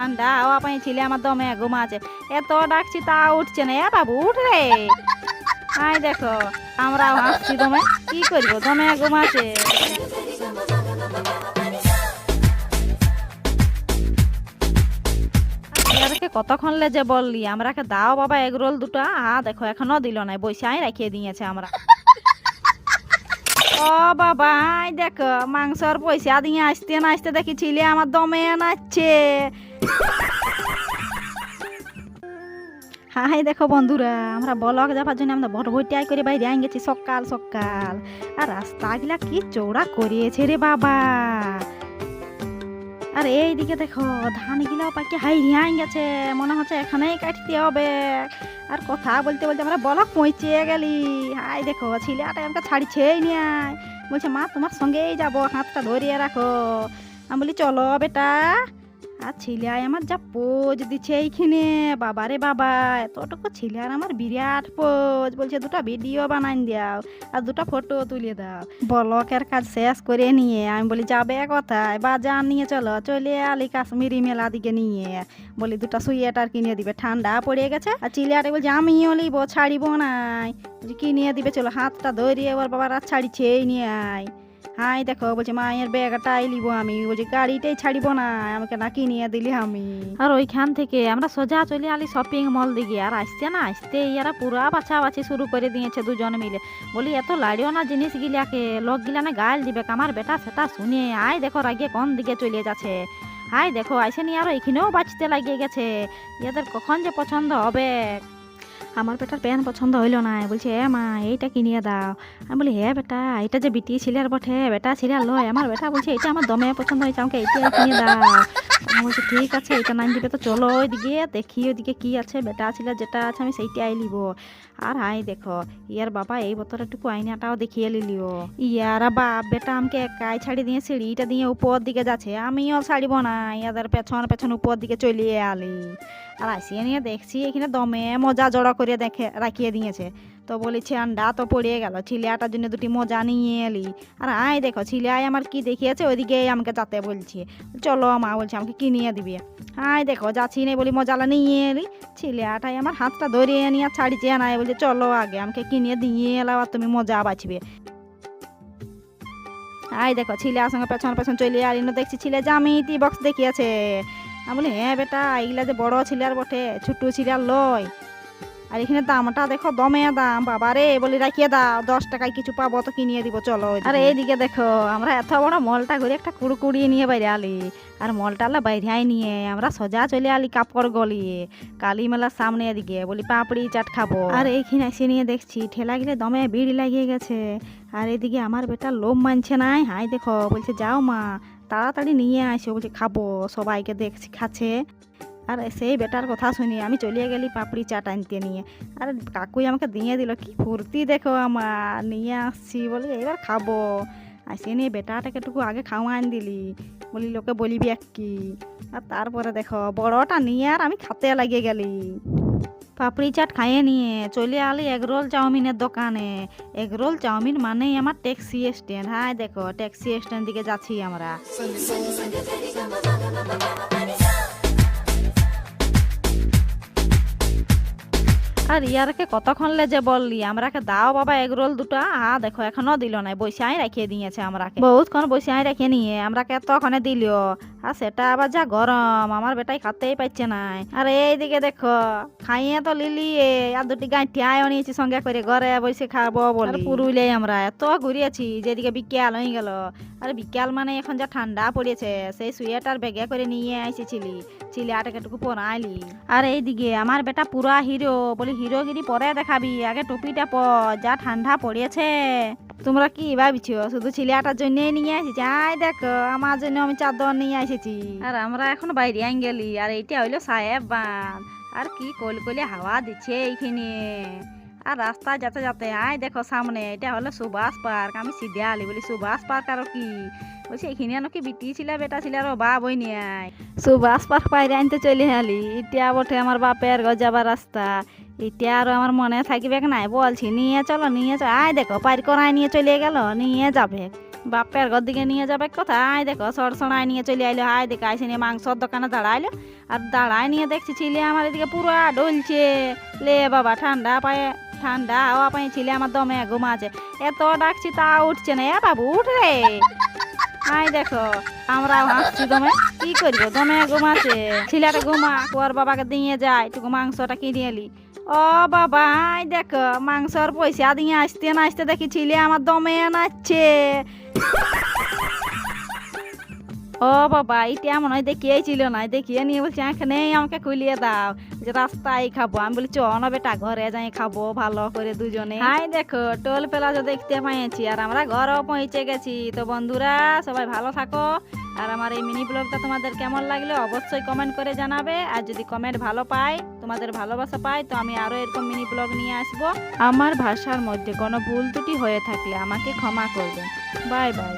ঠান্ডা হাওয়া পাই ছিলে আমার দমে ঘুমাচ্ছে এত ডাকছি তা উঠছে না। এ বাবু, উঠ রে। আই দেখো, আমরাও হাসছি দমে। কি করব? দমে ঘুমাচ্ছে কতক্ষণ লেজে বললি? আমরাকে দাও বাবা, এগ রোল দুটো। আ, দেখো, এখনও দিল না বৈশাই রাখিয়ে দিয়েছে আমরা। ও বাবা দেখো, মাংসর পয়সা দিয়ে আসতে না আসতে দেখি ছিলে আমার দমে নাচছে। হাই, দেখো বন্ধুরা, আমরা ব্লক যাবার জন্য আমরা বড় বইটাই করে বাইরে আই গেছি সকাল সকাল। আর রাস্তাগুলা কি চৌড়া করিয়েছে রে বাবা। আর এইদিকে দেখো, ধানগুলাও পাকে হাই আই গেছে, মনে হচ্ছে এখানেই কাটতে হবে। আর কথা বলতে বলতে আমরা বলক পৌঁছে গেলি। হাই, দেখো, ছেলেটা আমাকে ছাড়ছেই নিয়াই বলছে, মা, তোমার সঙ্গেই যাব, হাতটা ধরিয়ে রাখো। আমি বলি, চলো বেটা। আর ছেলে আমার যা পোজ দিচ্ছে এইখানে বাবা রে বাবা এতটুকু ছেলে আর আমার বিরাট পোজ। বলছে, দুটো ভিডিও বানাই দাও আর দুটো ফটো তুলে দাও। বলকের কাজ শেষ করে নিয়ে, আমি বলি, যাবে কোথায়? বাজার নিয়ে চলো, চলে আলি কাশ্মীরি মেলা দিকে নিয়ে। বলি, দুটো সুইয়েটার কিনে দিবে, ঠান্ডা পড়ে গেছে? আর চিলিয়াটা বলছে আমিও লিব ছাড়িব নাই। কিনে দিবে, চলো, হাতটা ধরিয়ে ওর বাবার আর ছাড়িছেই নিয়ে আয়। হাই দেখো, বলছে, মায়ের ব্যাগটাই লিব আমি। বলছি, গাড়িটাই ছাড়িব না, আমাকে না কিনিয়ে দিলি আমি। আর ওইখান থেকে আমরা সোজা চলে আলি শপিং মল দিকে। আর আসছে না আসতে ইয়ারা পুরা বাছাবাছি শুরু করে দিয়েছে দুজন মিলে। বলি, এত লাড়িও না জিনিস গিলাকে লোক গিলা না গাল দিবে। আমার বেটা সেটা শুনে, আয় দেখো রাগে কোন দিকে চলে যাচ্ছে। হাই দেখো, আইসে নিয়ে আরও এখানেও বাঁচতে লাগিয়ে গেছে। ইয়াদের কখন যে পছন্দ হবে। আমার বেটার প্যান্ট পছন্দ হইল না। বলছে, এ মা, এইটা কিনিয়ে দাও। আমি বলি হে বেটা এটা যে বিটি ছিলার বটে, বেটা ছিলার লয়। আমার বেটা বলছে এটা আমার দমে পছন্দ হয়েছে, আমাকে এইটা কিনে দাও। আমি বলছি, ঠিক আছে, এটা নাই দিবে তো চলো ওইদিকে, দেখি ওইদিকে কি আছে, বেটা ছিল, যেটা আছে আমি সেইটাই লিব আর হাই, দেখো, ইয়ার বাবা এই বোতলটুকু আইনাটাও দেখিয়ে লিলিও ইয়ারা বাপ, বেটা আমাকে একাই ছাড়ি দিয়ে সিঁড়িটা দিয়ে উপর দিকে যাচ্ছে, আমিও ছাড়িব না, ইয়াদের পেছন পেছন উপর দিকে চলিয়ে আলি। আর আসিয়ে নিয়ে দেখছি, এখানে দমে মজা জড়ো করে দেখে, রাখিয়ে দিয়েছে। তো বলেছে, আন্ডা তো পড়ে গেল, ছিলিয়াটার জন্য দুটি মজা নিয়ে এলি। আর আয় দেখো, ছিলিয়ায় আমার কি দেখিয়েছে, ওইদিকে আমাকে যাতে বলছে। চলো মা, বলছে, আমাকে কিনিয়ে দিবি। আয় দেখো যাচ্ছি নেই বলি মজালা নিয়ে এলি। ছিলিয়াটাই আমার হাতটা ধরিয়ে নিয়ে ছাড়িছে নাই বলছে, চলো আগে আমাকে কিনিয়ে দিয়ে এলাও আর তুমি মজা বাঁচবে। আয় দেখো ছিলে সঙ্গে পেছন পেছন চলে আলি না দেখছি ছিলে জামিতি বক্স দেখিয়েছে। আমি বলি হ্যাঁ বেটা, এইগুলা যে বড় ছিল আর বটে ছোট ছিল আর লয়। আর এখানে দামটা দেখো দমে দাম বাবা রে বলি রাখিয়ে দাও দশ টাকায় কিছু পাবো তো কিনিয়ে দিব চলো আর এইদিকে দেখো আমরা এত বড় মলটা ঘুরে একটা কুড়কুড়িয়ে নিয়ে বাইরে আলি আর মলটা আলা বাইরে নিয়ে আমরা সোজা চলে আলি কাপড় গলিয়ে কালী মেলার সামনে এদিকে বলি পাপড়ি চাট খাব। আর এইখানে এসে নিয়ে দেখছি ঠেলা গেলে দমে ভিড় লাগিয়ে গেছে আর এদিকে আমার বেটা লোম মানছে নাই হাই দেখো বলছে যাও মা তাড়াতাড়ি নিয়ে আসো বলছে খাব সবাইকে দেখছি খাচ্ছে। আর সেই বেটার কথা শুনি, আমি চলিয়ে গেলি পাপড়ি চাট আনতে নিয়ে। আর কাকুই আমাকে দিয়ে দিল, কি ফুর্তি দেখো আমার, নিয়ে আসছি। বলে এবার খাব। আসে নিয়ে বেটাটাকে একটু আগে খাওয়ান দিলি। বলি, লোকে বলিবি এক কি? আর তারপরে দেখো, বড়টা নিয়ে আর আমি খাতে লাগিয়ে গেলি। পাপড়ি চাট খাইয়ে নিয়ে চলে আলি এগরোল চাউমিনের দোকানে। এগরোল চাউমিন মানেই আমার ট্যাক্সি স্ট্যান্ড। হ্যাঁ দেখো, ট্যাক্সি স্ট্যান্ড দিকে যাচ্ছি আমরা। আর ইয়ারকে কতক্ষণ লেজে বললি? আমরাকে দাও বাবা এগরোল দুটা। আ দেখো এখনও দিল না বৈশাই রাখিয়ে দিয়েছে আমরাকে। বহুতক্ষণ বৈশাই রেখে নিয়ে আমরাকে এতক্ষণে দিল। আর সেটা আবার যা গরম আমার বেটাই খাতেই পাচ্ছে না আর এইদিকে দেখো খাইয়ে তো লিলি আর দুটি গাঁঠি আয় নিয়েছি সঙ্গে করে ঘরে বসে খাব বলে। পুরুলে আমরা এত ঘুরিয়েছি যেদিকে বিকেল হয়ে গেল। আর বিকেল মানে এখন যা ঠান্ডা পড়েছে সেই সুয়েটার ব্যাগে করে নিয়ে এসেছিলি ছিলে একটুকু পরাইলি আর এইদিকে আমার বেটা পুরা হিরো বলি হিরোগিরি পরে দেখাবি আগে টুপিটা পর যা ঠান্ডা পড়েছে তোমরা কি ভাবিছো? শুধু ছেলেটার জন্য নিয়ে এসেছি আয় দেখো আমার জন্য আমি চাদর নিয়ে এসেছি। আর আমরা এখন বাইরে আইন গেলি আর এইটা হইল সাহেব বাঁধ। আর কি কলকলে হাওয়া দিচ্ছে এইখানে। আর রাস্তায় যেতে যেতে, আয় দেখো সামনে, এটা হলো সুভাষ পার্ক, আমি সিধে আলি বলি, সুভাষ পার্ক আরও কি? বলছি, এখানে আনো কি বিটি ছিল, বেটা ছিল, আর বা বই নিয়ে সুভাষ পার্ক বাইরে আনতে চলে আলি এটা বটে আমার বাপের গজাবার রাস্তা। এটা আর আমার মনে থাকবে নাই, বলছি, নিয়ে চলো নিয়ে চলো আয় দেখো পার করায় নিয়ে চলে গেল, নিয়ে যাবে। বাপের ঘর দিকে নিয়ে যাবে কোথায় দেখো সরসড়ায় নিয়ে চলে আইলো, আয় দেখে, আইসে নিয়ে মাংসর দোকানে দাঁড়াইলো, আর দাঁড়ায় নিয়ে দেখছি ছিলে আমার এদিকে পুরো ডলছে লে বাবা, ঠান্ডা পায়ে ঠান্ডা হাওয়া পায়ে ছিলে আমার দমে ঘুমাচ্ছে এত ডাকছি, তা উঠছে না। এ বাবু, উঠ রে। আই দেখো আমরা হাসছি দমে। কি করব? দমে ঘুমাচ্ছে ছেলেটা ঘুমা, ওর বাবাকে দিয়ে যায় টুকু মাংসটা কিনে এলি। ও বাবা আই দেখো, মাংসর পয়সা দিয়ে আসতে না আসতে দেখি ছিলে আমার দমে নাচছে। ও বাবা এটা মনে হয় দেখিয়েই ছিল না দেখিয়ে নিয়ে বলছি এখানে আমাকে খুলিয়ে দাও। যে রাস্তায় খাব। আমি বলি চ বেটা, ঘরে যাই, খাব, ভালো করে দুজনে। হাই, দেখো, টোল প্লাজা দেখতে পাইছি আর আমরা ঘরেও পৌঁছে গেছি। তো বন্ধুরা, সবাই ভালো থাকো। আর আমার এই মিনি ব্লগটা তোমাদের কেমন লাগল, অবশ্যই কমেন্ট করে জানাবে। আর যদি কমেন্ট ভালো পায়, তোমাদের ভালোবাসা পায়, তো আমি আরও এরকম মিনি ব্লগ নিয়ে আসব। আমার ভাষার মধ্যে কোনো ভুল ত্রুটি হয়ে থাকলে আমাকে ক্ষমা করবে বাই বাই।